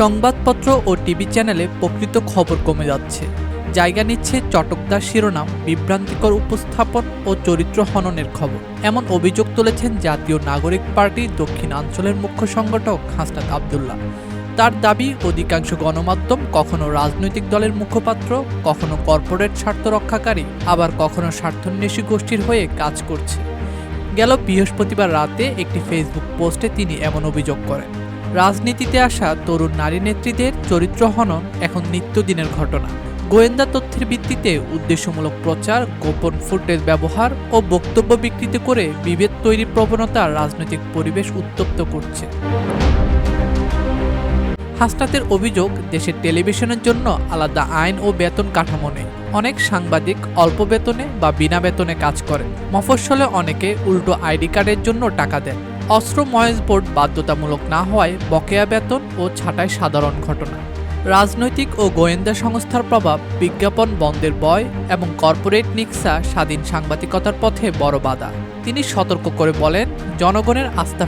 সংবাদপত্র ও টিভি চ্যানেলে প্রকৃত খবর কমে যাচ্ছে। জায়গা নিচ্ছে চটকদার শিরোনাম, বিভ্রান্তিকর উপস্থাপন ও চরিত্র হননের খবর। এমন অভিযোগ তুলেছেন জাতীয় নাগরিক পার্টি দক্ষিণাঞ্চলের মুখ্য সংগঠক হাসনাত আবদুল্লাহ। তার দাবি, অধিকাংশ গণমাধ্যম কখনো রাজনৈতিক দলের মুখপাত্র, কখনো কর্পোরেট স্বার্থ রক্ষাকারী, আবার কখনো স্বার্থন্বেষী গোষ্ঠীর হয়ে কাজ করছে। গেল বৃহস্পতিবার রাতে একটি ফেসবুক পোস্টে তিনি এমন অভিযোগ করেন। রাজনীতিতে আসা তরুণ নারী নেত্রীদের চরিত্র হনন এখন নিত্যদিনের ঘটনা। গোয়েন্দা তথ্যের ভিত্তিতে উদ্দেশ্যমূলক প্রচার, গোপন ফুটেজ ব্যবহার ও বক্তব্য বিকৃতি করে বিভেদ তৈরির প্রবণতা রাজনৈতিক পরিবেশ উত্তপ্ত করছে। হাসনাতের অভিযোগ, দেশের টেলিভিশনের জন্য আলাদা আইন ও বেতন কাঠামো নেই। অনেক সাংবাদিক অল্প বেতনে বা বিনা বেতনে কাজ করেন। মফস্বলে অনেকে উল্টো আইডি কার্ডের জন্য টাকা দেন। অস্ত্র ময়েজ বোর্ড বাধ্যতামূলক না হওয়ায় বকেয়া বেতন ও ছাঁটাই সাধারণ ঘটনা। রাজনৈতিক ও গোয়েন্দা সংস্থার প্রভাব বিজ্ঞাপন বন্ধের বয় এবং কর্পোরেট নিক্সা স্বাধীন সাংবাদিকতার পথে বড় বাধা। তিনি সতর্ক করে বলেন, জনগণের আস্থা